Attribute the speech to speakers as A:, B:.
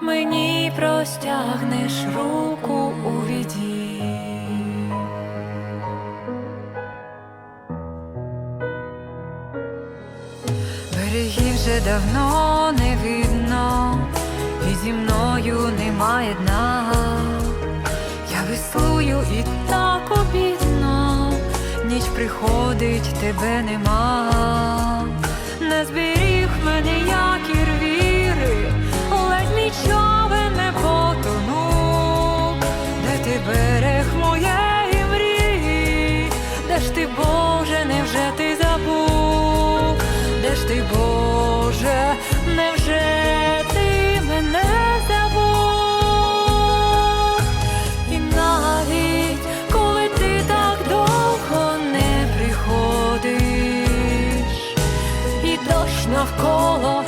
A: мені простягнеш руку у віді. Берегів вже давно не видно, і зі мною немає дна. Я веслую і так обідно, ніч приходить, тебе нема, не зберіг мене я берег моєї мрії, де ж ти, Боже, невже ти забув, де ж ти, Боже, невже ти мене забув? І навіть коли ти так довго не приходиш, і дощ навколо.